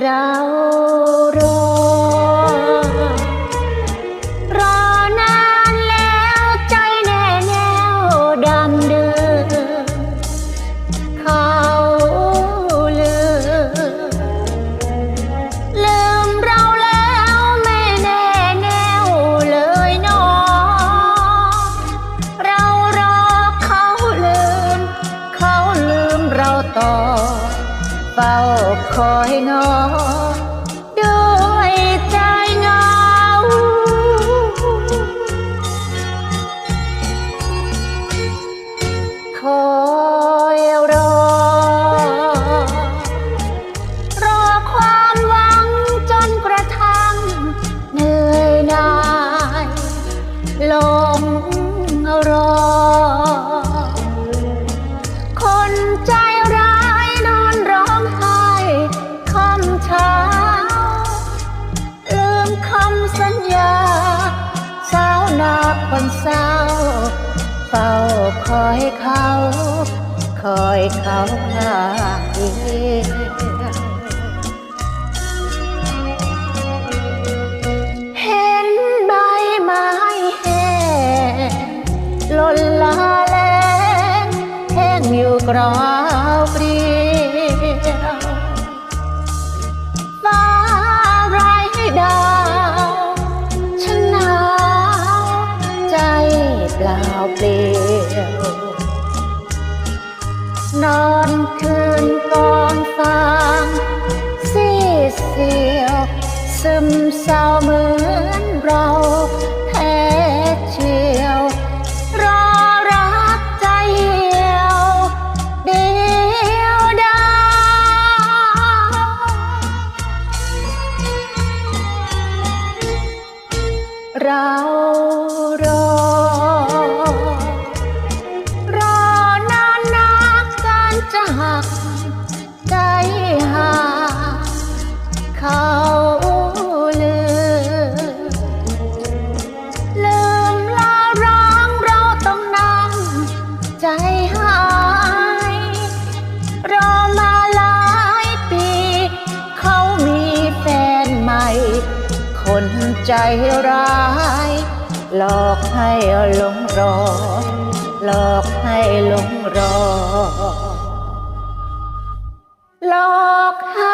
เรา เฝ้าคอยนอง คนเศร้า เฝ้าคอยเขา คอยเขาข้างเดียวเห็นใบไม้แห้งหล่นลาแลงแห้งอยู่กราวเรีย วนอนคืนกองฟางซีเสียว ซึมเศร้าเหมือนเราแท้เชียว รอรักใจเหี่ยว เดียวดายเรา ลืม ลืมลาร้องเราต้องนั่งใจหาย รอมาหลายปี เขามีแฟนใหม่ คนใจร้าย หลอกให้หลงรอ หลอกให้หลงรอ หลอกให้